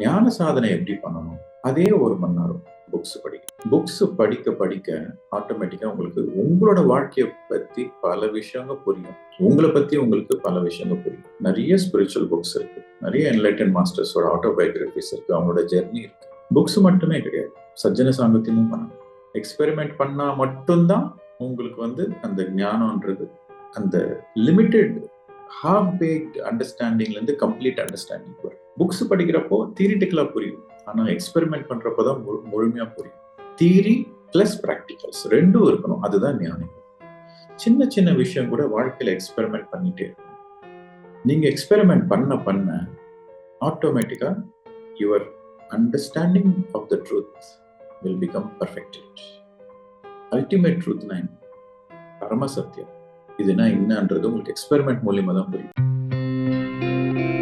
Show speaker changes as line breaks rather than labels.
ஞான சாதனை எப்படி பண்ணணும்? அதே ஒரு மணி நேரம் புக்ஸ் படிக்க. புக்ஸ் படிக்க படிக்க ஆட்டோமேட்டிக்கா உங்களுக்கு உங்களோட வாழ்க்கையை பத்தி பல விஷயங்கள் புரியும். உங்களை பத்தி உங்களுக்கு பல விஷயங்கள் புரியும். நிறைய ஸ்பிரிச்சுவல் புக்ஸ் இருக்கு. நிறைய என்லைட்டன் மாஸ்டர்ஸோட ஆட்டோபயோகிராபிஸ் இருக்கு. அவங்களோட ஜெர்னி இருக்கு. புக்ஸ் மட்டுமே கிடையாது. சஜ்ஜன சாங்கத்தியமும் பண்ணணும் எக்ஸ்பெரிமெண்ட் பண்ணா மட்டும்தான் உங்களுக்கு வந்து அந்த ஞானம்ன்றது அந்த லிமிட்டெட் ஹாஃப் பேக்ட் அண்டர்ஸ்டாண்டிங்ல இருந்து கம்ப்ளீட் அண்டர்ஸ்டாண்டிங் வரும். புக்ஸ் படிக்கிறப்போ தியரிட்டிக்கலாக புரியும். ஆனால் எக்ஸ்பெரிமெண்ட் பண்ணுறப்போ தான் முழு- புரியும். தியரி ப்ளஸ் ப்ராக்டிக்கல்ஸ் ரெண்டும் இருக்கணும். அதுதான் ஞானம். சின்ன சின்ன விஷயம் கூட வாழ்க்கையில் எக்ஸ்பெரிமெண்ட் பண்ணிட்டே இருக்கணும் நீங்கள் எக்ஸ்பெரிமெண்ட் பண்ண பண்ண ஆட்டோமேட்டிக்காக your understanding of the truth will become perfected ultimate ட்ரூத்னா என்ன பரம சத்தியம் இதுனா என்னன்றது உங்களுக்கு எக்ஸ்பெரிமெண்ட் மூலியமாக தான் புரியும்.